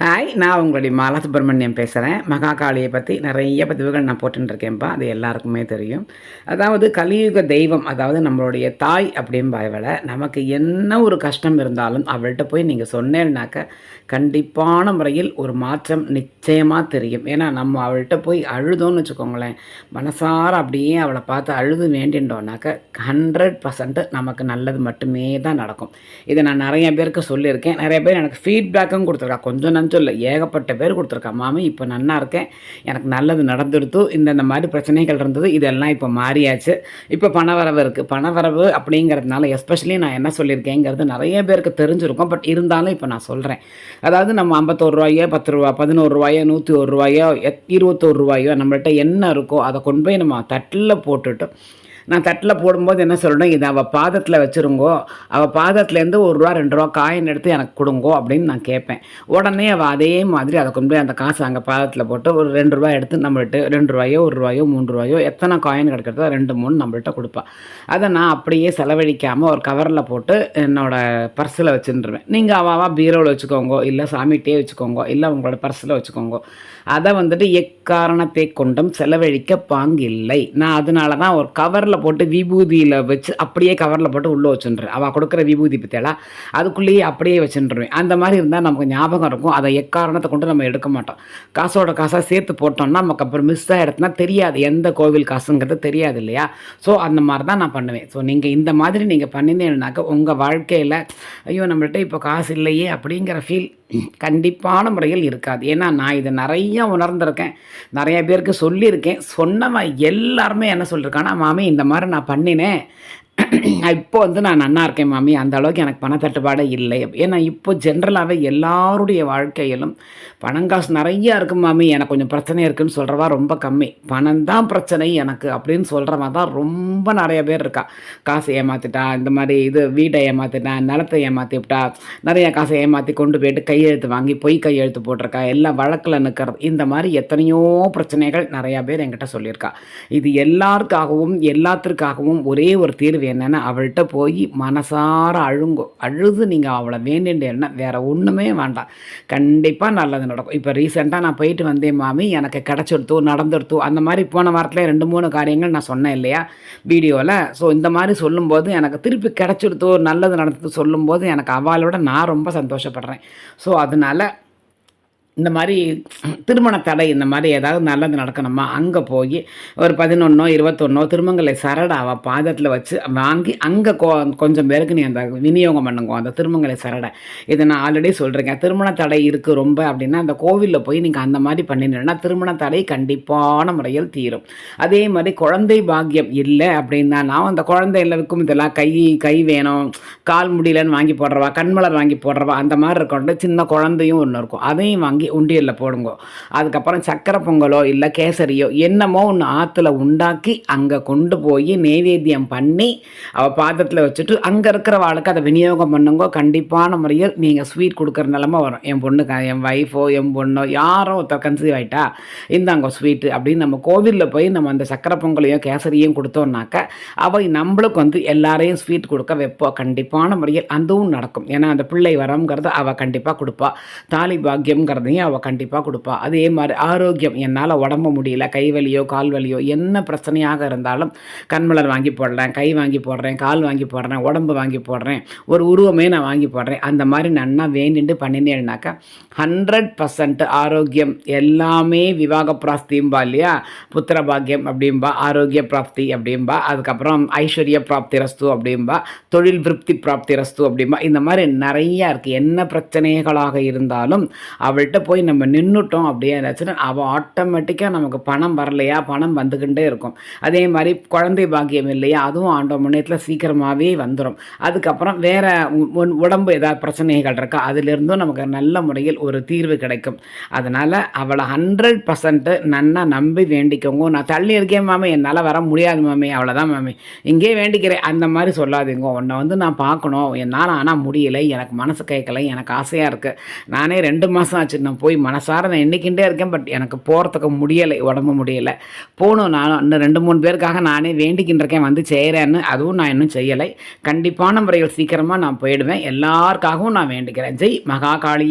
Hi நான் உங்களுடைய மாலா சுப்பிரமணியம் பேசுகிறேன் மகாகாளியை பற்றி நிறைய பதிவுகள் நான் போட்டுருக்கேன்ப்பா அது எல்லாருக்குமே தெரியும். அதாவது கலியுக தெய்வம் அதாவது நம்மளுடைய தாய் அப்படிம்பாவலை நமக்கு என்ன ஒரு கஷ்டம் இருந்தாலும் அவள்கிட்ட போய் நீங்கள் சொன்னேன்னாக்க கண்டிப்பான முறையில் ஒரு மாற்றம் நிச்சயமாக தெரியும். ஏன்னா நம்ம அவள்கிட்ட போய் அழுதோன்னு வச்சுக்கோங்களேன். மனசார அப்படியே அவளை பார்த்து அழுது வேண்டின்றோன்னாக்க ஹண்ட்ரட் பர்சன்ட் நமக்கு நல்லது மட்டுமே தான் நடக்கும். இதை நான் நிறைய பேருக்கு சொல்லியிருக்கேன். நிறைய பேர் எனக்கு ஃபீட்பேக்கும் கொடுத்துருக்கா. கொஞ்சம் நஞ்சம் சொல்ல ஏகப்பட்ட பேர் கொடுத்துருக்கா. மாமி இப்போ நல்லா இருக்கேன். எனக்கு நல்லது நடந்துடுத்து. இந்தந்த மாதிரி பிரச்சனைகள் இருந்தது. இதெல்லாம் இப்போ மாறியாச்சு. இப்போ பணவரவு இருக்குது பணவரவு அப்படிங்கிறதுனால எஸ்பெஷலி நான் என்ன சொல்லியிருக்கேங்கிறது நிறைய பேருக்கு தெரிஞ்சிருக்கும். பட் இருந்தாலும் இப்போ நான் சொல்கிறேன் அதாவது நம்ம ஐம்பத்தோரு ரூபாயோ பத்து ரூபா பதினோரு ரூபாயோ நூற்றி ஒரு ரூபாயோ இருபத்தோரு ரூபாயோ நம்மள்கிட்ட என்ன இருக்கோ அதை கொண்டு போய் நம்ம தட்டில் போட்டுட்டு நான் தட்டில் போடும்போது என்ன சொல்லணும்? இது அவள் பாதத்தில் வச்சுருங்கோ. அவள் பாதத்துலேருந்து ஒரு ரூபா ரெண்டு ரூபா காயின் எடுத்து எனக்கு கொடுங்கோ அப்படின்னு நான் கேட்பேன். உடனே அவள் அதே மாதிரி அதை கொண்டு போய் அந்த காசு அங்கே பாதத்தில் போட்டு ஒரு ரெண்டு ரூபா எடுத்து நம்மள்கிட்ட ரெண்டு ரூபாயோ ஒரு ரூபாயோ மூணு ரூபாயோ எத்தனை காயின் கிடைக்கிறதோ ரெண்டு மூணு நம்மள்கிட்ட கொடுப்பாள் அதை நான் அப்படியே செலவழிக்காமல் ஒரு கவரில் போட்டு என்னோடய பர்ஸில் வச்சுருவேன் நீங்கள் அவாவா பீரோவில் வச்சுக்கோங்க இல்லை சாமிகிட்டே வச்சுக்கோங்க இல்லை உங்களோட பர்ஸில் வச்சுக்கோங்க. அதை வந்துட்டு எக்காரணத்தை கொண்டும் செலவழிக்க பாங்கில்லை. நான் அதனால தான் ஒரு கவரில் போட்டு விபூதியில் வச்சு அப்படியே கவரில் போட்டு உள்ளே வச்சுருவேன் அவள் கொடுக்குற விபூதி பற்றியெல்லாம் அதுக்குள்ளேயே அப்படியே வச்சுருவேன் அந்த மாதிரி இருந்தால் நமக்கு ஞாபகம் இருக்கும். அதை எக்காரணத்தை கொண்டு நம்ம எடுக்க மாட்டோம். காசோட காசாக சேர்த்து போட்டோம்னா நமக்கு அப்புறம் மிஸ் ஆகிடுச்சுன்னா தெரியாது. எந்த கோவில் காசுங்கிறது தெரியாது இல்லையா? ஸோ அந்த மாதிரி தான் நான் பண்ணுவேன். ஸோ நீங்கள் இந்த மாதிரி நீங்கள் பண்ணினீங்கன்னாக்க உங்கள் வாழ்க்கையில் ஐயோ நம்மள்கிட்ட இப்போ காசு இல்லையே அப்படிங்கிற ஃபீல் கண்டிப்பான முறையில் இருக்காது. ஏன்னா நான் இதை நிறைய உணர்ந்திருக்கேன். நிறைய பேருக்கு சொல்லியிருக்கேன். சொன்னவன் எல்லாருமே என்ன சொல்லியிருக்கான்னா மாமி இந்த மாதிரி நான் பண்ணினேன். இப்போ வந்து நான் நன்னா இருக்கேன் மாமி. அந்த அளவுக்கு எனக்கு பணத்தட்டுப்பாடு இல்லை. ஏன்னா இப்போ ஜென்ரலாகவே எல்லாருடைய வாழ்க்கையிலும் பணம் காசு நிறையா இருக்குது மாமி. எனக்கு கொஞ்சம் பிரச்சனை இருக்குதுன்னு சொல்கிறவா ரொம்ப கம்மி. பணம் தான் பிரச்சனை எனக்கு அப்படின்னு சொல்கிறவா தான் ரொம்ப நிறைய பேர் இருக்கா. காசு ஏமாற்றிட்டா இந்த மாதிரி இது வீட்டை ஏமாற்றிட்டான் நிலத்தை ஏமாற்றி விட்டா நிறைய காசை ஏமாற்றி கொண்டு போயிட்டு கையெழுத்து வாங்கி பொய் கையெழுத்து போட்டிருக்கா. எல்லாம் வழக்கில் நிற்கிறது இந்த மாதிரி எத்தனையோ பிரச்சனைகள் நிறையா பேர் என்கிட்ட சொல்லியிருக்கா. இது எல்லாருக்காகவும் எல்லாத்திற்காகவும் ஒரே ஒரு தீர்வு என்னென்னா அவள்கிட்ட போய் மனசார அழுங்கோ. அழுது நீங்கள் அவளை வேண்டின்றேன்னா வேறு ஒன்றுமே வேண்டாம். கண்டிப்பாக நல்லது நடக்கும். இப்போ ரீசெண்டாக நான் போயிட்டு வந்தேன் மாமி. எனக்கு கிடச்சிடுத்தோ நடந்துடுத்தோ. அந்த மாதிரி போன வாரத்தில் ரெண்டு மூணு காரியங்கள் நான் சொன்னேன் இல்லையா வீடியோவில் ஸோ இந்த மாதிரி சொல்லும்போது எனக்கு திருப்பி கிடச்சிடுத்தோ நல்லது நடந்தது சொல்லும்போது எனக்கு அவளோட நான் ரொம்ப சந்தோஷப்படுறேன். ஸோ அதனால் இந்த மாதிரி திருமண தடை இந்த மாதிரி ஏதாவது நல்லது நடக்கணுமா? அங்கே போய் ஒரு பதினொன்றோ இருபத்தொன்னோ திருமங்கலை சரடாவை பாதத்தில் வச்சு வாங்கி அங்கே கொ கொஞ்சம் பேருக்கு நீ அந்த விநியோகம் பண்ணுங்க அந்த திருமங்கலை சரடை. இதை நான் ஆல்ரெடி சொல்கிறேங்க திருமண தடை இருக்குது ரொம்ப அப்படின்னா அந்த கோவிலில் போய் நீங்கள் அந்த மாதிரி பண்ணினா திருமண தடை கண்டிப்பான முறையில் தீரும். அதே மாதிரி குழந்தை பாக்கியம் இல்லை அப்படின்னா நான் அந்த குழந்தை எல்லாருக்கும் இதெல்லாம் கை கை வேணும் கால் முடியலன்னு வாங்கி போடுறவா கண்மலர் வாங்கி போடுறவா அந்த மாதிரி இருக்கணும் சின்ன குழந்தையும் ஒன்று இருக்கும். அதையும் வாங்கி உண்டியலில் போடுங்க. அதுக்கப்புறம் சக்கரை பொங்கலோ இல்லை கேசரியோ என்னமோ ஒன்று ஆற்றுல உண்டாக்கி அங்கே கொண்டு போய் நெய்வேத்தியம் பண்ணி அவள் பாத்திரத்தில் வச்சுட்டு அங்கே இருக்கிற வாழ்க்கை அதை விநியோகம் பண்ணுங்க. கண்டிப்பான முறையில் நீங்கள் ஸ்வீட் கொடுக்குற நிலமை வரும். என் பொண்ணுக்கு என் ஒய்ஃபோ என் பொண்ணோ யாரோ ஒருத்தர் கன்சீவ் ஆகிட்டா இந்தாங்க ஸ்வீட்டு அப்படின்னு நம்ம கோவிலில் போய் நம்ம அந்த சக்கரை பொங்கலையும் கேசரியும் கொடுத்தோம்னாக்க அவள் நம்மளுக்கு வந்து எல்லாரையும் ஸ்வீட் கொடுக்க வைப்போம் கண்டிப்பான முறையில் அதுவும் நடக்கும். ஏன்னா அந்த பிள்ளை வரங்கிறத அவள் கண்டிப்பாக கொடுப்பா. தாலி பாக்கியம்ங்கிறதையும் அவள் கண்டிப்பாக கொடுப்பா. அதே மாதிரி ஆரோக்கியம். என்னால் உடம்பு முடியல. கை வலியோ கால் வலியோ என்ன பிரச்சனையாக இருந்தாலும் கண்மலர் வாங்கி போடுறேன் கை வாங்கி போடுறேன் கால் வாங்கி போடுறேன் உடம்பு வாங்கி போடுறேன் ஒரு உருவமே நான் வாங்கி போடுறேன். அந்த மாதிரி நன்னா வேண்டிட்டு பண்ணினேன்னாக்கா ஹண்ட்ரட் பர்சன்ட் ஆரோக்கியம். எல்லாமே விவாக பிராப்தியும்பா இல்லையா? புத்திர பாக்கியம் அப்படிம்பா ஆரோக்கிய பிராப்தி அப்படிம்பா அதுக்கப்புறம் ஐஸ்வர்ய பிராப்தி ரஸ்து அப்படிம்பா தொழில் விருப்தி பிராப்தி ரஸ்து அப்படிம்பா. இந்த மாதிரி நிறையா இருக்குது என்ன பிரச்சனைகளாக இருந்தாலும் அவள்கிட்ட போய் நம்ம நின்றுட்டோம் அப்படியே ஏதாச்சும் அவள் ஆட்டோமேட்டிக்காக நமக்கு பணம் வரலையா? பணம் வந்துக்கிட்டே இருக்கும். அதே மாதிரி குழந்தை பாக்கியம் இல்லையா? அதுவும் ஆண்டோ முன்னேற்றத்தில் சீக்கிரமாகவே வந்துடும் அதுக்கப்புறம் வேறு உடம்பு ஏதாவது பிரச்சனைகள் இருக்கா? அதிலிருந்தும் நமக்கு நல்ல முறையில் ஒரு தீர்வு கிடைக்கும். அதனால் அவளை ஹண்ட்ரட் பர்சன்ட்டு நன்னா நம்பி வேண்டிக்கோங்க. நான் தள்ளி இருக்கேன் மாமி. என்னால் வர முடியாது மாமி. அவ்வளோதான் மாமி. இங்கே வேண்டிக்கிறேன். அந்த மாதிரி சொல்லாதீங்க. உன்னை வந்து நான் பார்க்கணும். என்னால் ஆனால் முடியலை. எனக்கு மனசு கேட்கலை. எனக்கு ஆசையாக இருக்குது நானே ரெண்டு மாதம் ஆச்சு. நான் போய் மனசார நான் எண்ணிக்கிட்டே இருக்கேன் பட் எனக்கு போகிறதுக்கு முடியலை உடம்பு முடியலை. போகணும் நான் இன்னும் ரெண்டு மூணு பேருக்காக நானே வேண்டிக்கின்றிருக்கேன் வந்து செய்கிறேன்னு அதுவும் நான் இன்னும் செய்யலை. கண்டிப்பான முறையில் சீக்கிரமாக நான் போயிடுவேன். எல்லாருக்காகவும் நான் வேண்டிக்கிறேன் ஜெய் மகா காளி